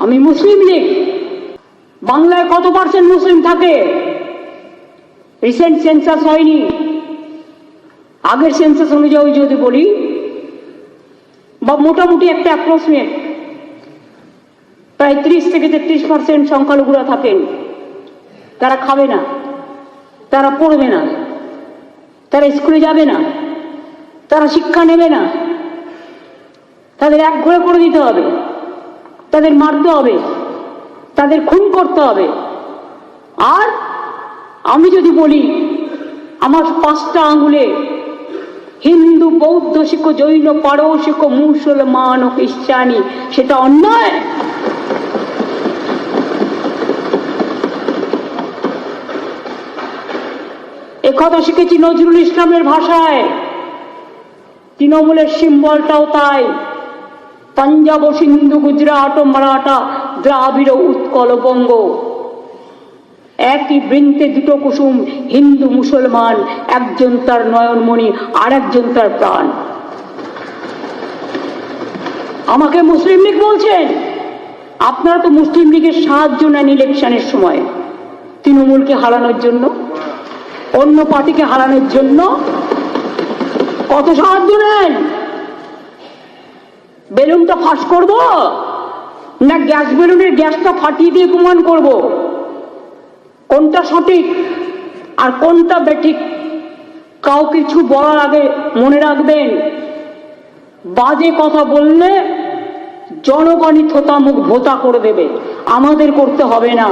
আমি মুসলিম লীগ। বাংলায় কত পার্সেন্ট মুসলিম থাকে? রিসেন্ট সেন্সাস হয়নি। আগের সেন্সাস অনুযায়ী যদি বলি, বা মোটামুটি একটা অ্যাপ্রক্সিমেট প্রায় ত্রিশ থেকে তেত্রিশ পার্সেন্ট সংখ্যালঘুরা থাকেন। তারা খাবে না। তারা পড়বে না। তারা স্কুলে যাবে না। তারা শিক্ষা নেবে না। তাদের এক ঘরে করে দিতে হবে। তাদের মারতে হবে, তাদের খুন করতে হবে। আর আমি যদি বলি, আমার পাঁচটা আঙুলে হিন্দু, বৌদ্ধ, শিখ, জৈন পারসিক মুসলমান ও খ্রিস্টানি, সেটা অন্যায়। একথা শিখেছি নজরুল ইসলামের ভাষায়। তৃণমূলের সিম্বলটাও তাই। পাঞ্জাব সিন্ধু গুজরাট ও মারাঠা দ্রাবিড় উৎকল বঙ্গ। একই বৃন্তে দুটো কুসুম, হিন্দু, মুসলমান, একজন তার নয়নমণি আর একজন তার প্রাণ। আমাকে মুসলিম লীগ বলছেন? আপনারা তো মুসলিম লীগের সাহায্য নেন ইলেকশনের সময়। তৃণমূলকে হারানোর জন্য, অন্য পার্টিকে হারানোর জন্য কত সাহায্য নেন? বেলুনটা ফাঁস করব? না গ্যাস বেলুনের গ্যাসটা ফাটিয়ে দিয়ে প্রমাণ করব? কোনটা সঠিক আর কোনটা বেঠিক? কাউ কিছু বলার আগে মনে রাখবেন, বাজে কথা বললে জনগণই থোতা মুখ ভোতা করে দেবে, আমাদের করতে হবে না।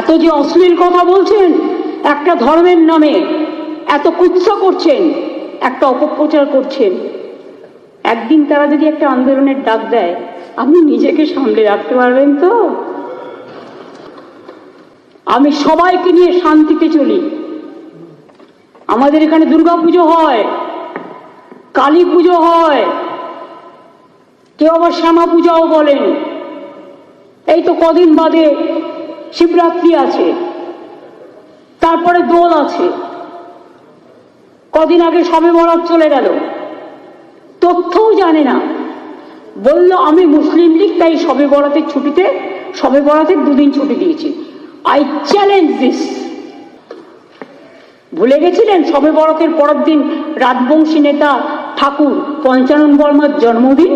এত যে অশ্লীল কথা বলছেন, একটা ধর্মের নামে, এত কুৎসা করছেন একটা অপপ্রচার করছেন। একদিন তারা যদি একটা আন্দোলনের ডাক দেয়, আপনি নিজেকে সামলে রাখতে পারবেন তো? আমি সবাইকে নিয়ে শান্তিতে চলি। আমাদের এখানে দুর্গা পুজো হয় কালী পুজো হয়, কেউ আবার শ্যামা পূজাও বলেন। এই তো কদিন বাদে শিবরাত্রি আছে, তারপরে দোল আছে। কদিন আগে সবে বরাত চলে গেল। তথ্যও জানে না। বলল, আমি মুসলিম লীগ, তাই সবে বরাতের ছুটিতে সবে বরাতের দুদিন ছুটি দিয়েছি। আই চ্যালেঞ্জ দিস ভুলে গেছিলেন সবে বরাতের পরের দিন রাজবংশী নেতা ঠাকুর পঞ্চানন বর্মার জন্মদিন?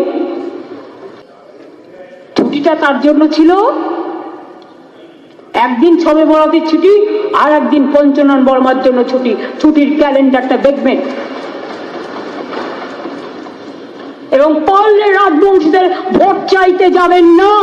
ছুটিটা তার জন্য ছিল একদিন ছবে বরাতের ছুটি, আর একদিন পঞ্চনন বর্মার জন্য ছুটি। ছুটির ক্যালেন্ডারটা দেখবেন। এবং পারলে রাজবংশীদের ভোট চাইতে যাবেন না।